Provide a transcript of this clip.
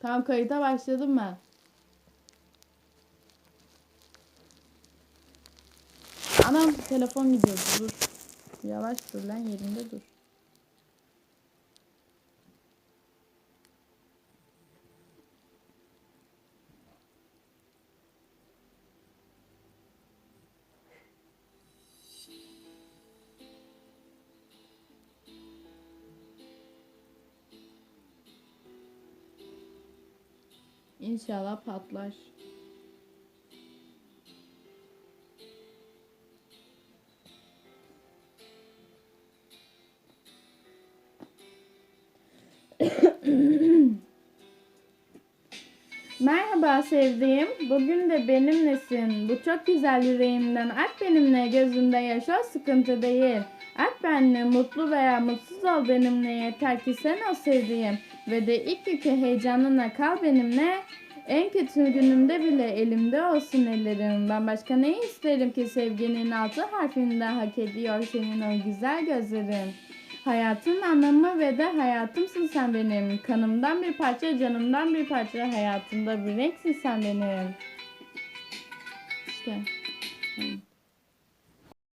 Tamam kayıta başladım ben. Anam telefon gidiyor dur. Yavaş dur lan yerinde dur. İnşallah patlar. Merhaba sevdiğim. Bugün de benimlesin. Bu çok güzel yüreğimden. Ak benimle gözünde yaşa sıkıntı değil. Ak benimle mutlu veya mutsuz ol benimle yeter ki sen ol sevdiğim. Ve de ilk yükü heyecanına kal benimle. En kötü günümde bile elimde olsun ellerim. Ben başka ne isterim ki sevginin altı harfinde hak ediyor senin o güzel gözlerin. Hayatın anlamı ve de hayatımsın sen benim. Kanımdan bir parça, canımdan bir parça, hayatımda bir renksin sen benim. İşte. Tamam.